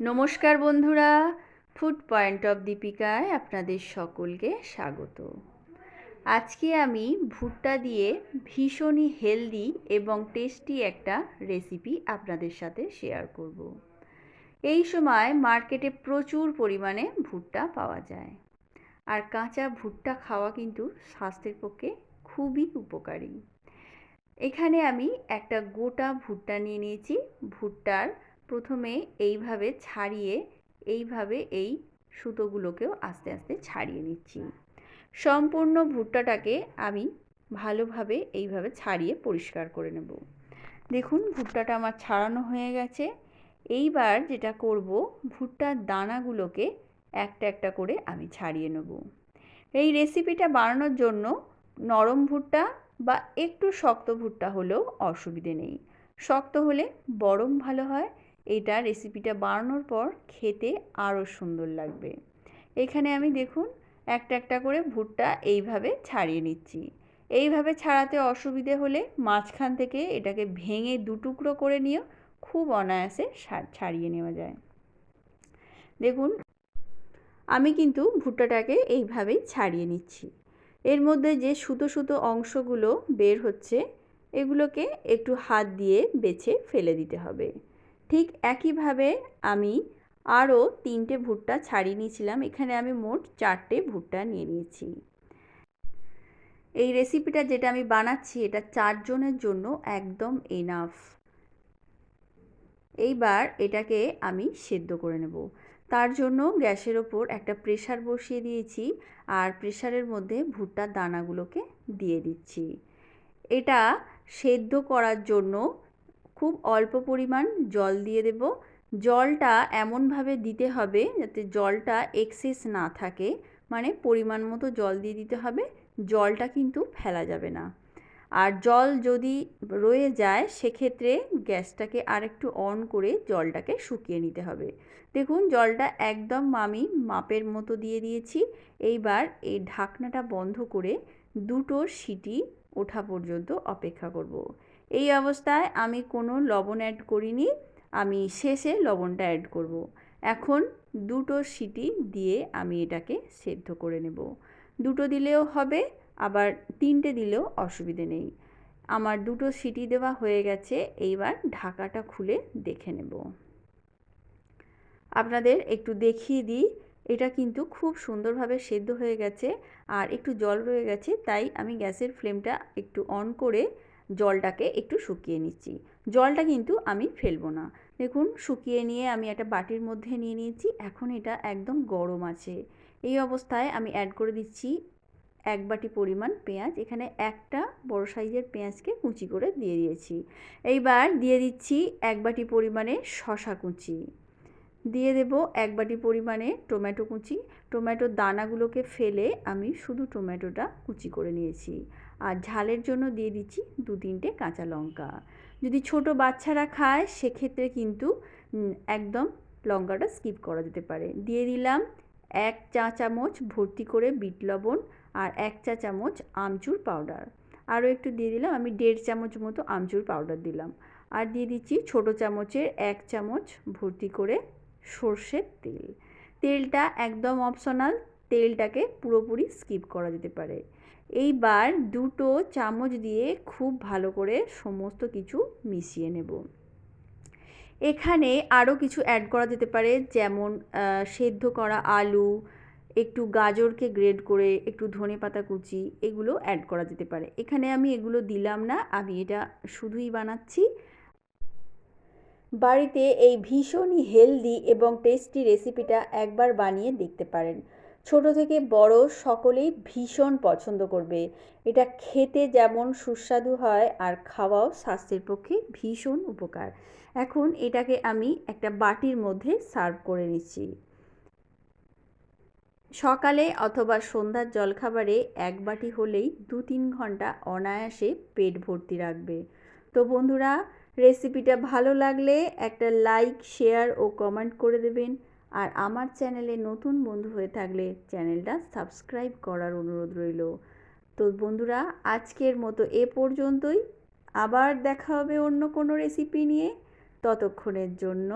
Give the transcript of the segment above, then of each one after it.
নমস্কার বন্ধুরা food point of দীপিকায় আপনাদের সকলকে স্বাগত। আজকে আমি ভুট্টা দিয়ে ভীষণই হেলদি এবং টেস্টি একটা রেসিপি আপনাদের সাথে শেয়ার করব। এই সময় মার্কেটে প্রচুর পরিমাণে ভুট্টা পাওয়া যায়। আর কাঁচা ভুট্টা খাওয়া কিন্তু স্বাস্থ্যের পক্ষে খুবই উপকারী। এখানে আমি একটা গোটা ভুট্টা নিয়ে নিয়েছি। ভুট্টার প্রথমে এইভাবে ছাড়িয়ে, এইভাবে এই সুতোগুলোকেও আস্তে আস্তে ছাড়িয়ে নিচ্ছি। সম্পূর্ণ ভুট্টাটাকে আমি ভালোভাবে এইভাবে ছাড়িয়ে পরিষ্কার করে নেব। দেখুন, ভুট্টাটা আমার ছাড়ানো হয়ে গেছে। এইবার যেটা করব, ভুট্টার দানাগুলোকে একটা একটা করে আমি ছাড়িয়ে নেব। এই রেসিপিটা বানানোর জন্য নরম ভুট্টা বা একটু শক্ত ভুট্টা হলেও অসুবিধে নেই। শক্ত হলে বরং ভালো হয় এটা রেসিপিটা বানানোর পর খেতে আরও সুন্দর লাগবে। এখানে আমি দেখুন, একটা একটা করে ভুট্টা এইভাবে ছাড়িয়ে নিচ্ছি। এইভাবে ছাড়াতে অসুবিধে হলে মাঝখান থেকে এটাকে ভেঙে দুটুকরো করে নিয়েও খুব অনায়াসে ছাড়িয়ে নেওয়া যায়। দেখুন, আমি কিন্তু ভুট্টাটাকে এইভাবেই ছাড়িয়ে নিচ্ছি। এর মধ্যে যে সুতো সুতো অংশগুলো বের হচ্ছে, এগুলোকে একটু হাত দিয়ে বেছে ফেলে দিতে হবে। ঠিক একইভাবে আমি আরও তিনটে ভুট্টা ছাড়িয়ে নিয়েছিলাম। এখানে আমি মোট চারটে ভুট্টা নিয়ে নিয়েছি। এই রেসিপিটা যেটা আমি বানাচ্ছি, এটা চারজনের জন্য একদম এনাফ এইবার এটাকে আমি সেদ্ধ করে নেব। তার জন্য গ্যাসের ওপর একটা প্রেশার বসিয়ে দিয়েছি আর প্রেশারের মধ্যে ভুট্টার দানাগুলোকে দিয়ে দিচ্ছি। এটা সেদ্ধ করার জন্য খুব অল্প পরিমাণ জল দিয়ে দেব। জলটা এমনভাবে দিতে হবে যাতে জলটা এক্সেস না থাকে। মানে পরিমাণ মতো জল দিয়ে দিতে হবে, জলটা কিন্তু ফেলা যাবে না। আর জল যদি রয়ে যায়, সেক্ষেত্রে গ্যাসটাকে আরেকটু অন করে জলটাকে শুকিয়ে নিতে হবে। দেখুন, জলটা একদম আমি মাপের মতো দিয়ে দিয়েছি। এইবার এই ঢাকনাটা বন্ধ করে দুটো সিটি ওঠা পর্যন্ত অপেক্ষা করব। এই অবস্থায় আমি কোনো লবণ অ্যাড করিনি, আমি শেষে লবণটা অ্যাড করব। এখন দুটো সিটি দিয়ে আমি এটাকে সেদ্ধ করে নেব দুটো দিলেও হবে, আবার তিনটে দিলেও অসুবিধে নেই আমার দুটো সিটি দেওয়া হয়ে গেছে, এইবার ঢাকাটা খুলে দেখে নেব আপনাদের একটু দেখিয়ে দিই এটা কিন্তু খুব সুন্দরভাবে সেদ্ধ হয়ে গেছে আর একটু জল রয়ে গেছে, তাই আমি গ্যাসের ফ্লেমটা একটু অন করে জলটাকে একটু শুকিয়ে নিচ্ছি। জলটা কিন্তু আমি ফেলব না। দেখুন, শুকিয়ে নিয়ে আমি একটা বাটির মধ্যে নিয়ে নিয়েছি, এখন এটা একদম গরম আছে। এই অবস্থায় আমি অ্যাড করে দিচ্ছি এক বাটি পরিমাণ পেঁয়াজ, এখানে একটা বড় সাইজের পেঁয়াজকে কুচি করে দিয়ে দিয়েছি। এইবার দিয়ে দিচ্ছি এক বাটি পরিমাণে শশা কুচি। দিয়ে দেব এক বাটি পরিমাণে টমেটো কুচি। টমেটোর দানাগুলোকে ফেলে আমি শুধু টমেটোটা কুচি করে নিয়েছি। আর ঝালের জন্য দিয়ে দিচ্ছি দু তিনটে কাঁচা লঙ্কা। যদি ছোট বাচ্চারা খায়, সেক্ষেত্রে কিন্তু একদম লঙ্কাটা স্কিপ করা যেতে পারে। দিয়ে দিলাম এক চা চামচ ভর্তি করে বিট লবণ আর এক চা চামচ আমচুর পাউডার। আরও একটু দিয়ে দিলাম, আমি দেড় চামচ মতো আমচুর পাউডার দিলাম। আর দিয়ে দিচ্ছি ছোট চামচের এক চামচ ভর্তি করে সর্ষের তেল। তেলটা একদম অপশনাল তেলটাকে পুরোপুরি স্কিপ করা যেতে পারে। এইবার দুটো চামচ দিয়ে খুব ভালো করে সমস্ত কিছু মিশিয়ে নেব। এখানে আরও কিছু অ্যাড করা যেতে পারে, যেমন সেদ্ধ করা আলু, একটু গাজরকে গ্রেড করে একটু ধনে পাতা কুচি, এগুলো অ্যাড করা যেতে পারে। এখানে আমি এগুলো দিলাম না, আমি এটা শুধুই বানাচ্ছি। বাড়িতে এই ভীষণই হেলদি এবং টেস্টি রেসিপিটা একবার বানিয়ে দেখতে পারেন। ছোট থেকে বড় সকলেই ভীষণ পছন্দ করবে। এটা খেতে যেমন সুস্বাদু হয় আর খাওয়াও স্বাস্থ্যের পক্ষে ভীষণ উপকার। এখন এটাকে আমি একটা বাটির মধ্যে সার্ভ করে নিচ্ছি। সকালে অথবা সন্ধ্যার জলখাবারে এক বাটি হলেই দু তিন ঘণ্টা অনায়াসে পেট ভর্তি রাখবে। তো বন্ধুরা রেসিপিটা ভালো লাগলে একটা লাইক, শেয়ার ও কমেন্ট করে দেবেন। আর আমার চ্যানেলে নতুন বন্ধু হয়ে থাকলে চ্যানেলটা সাবস্ক্রাইব করার অনুরোধ রইল। তো বন্ধুরা, আজকের মতো এ পর্যন্তই। আবার দেখা হবে অন্য কোনো রেসিপি নিয়ে। ততক্ষণের জন্য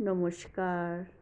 নমস্কার।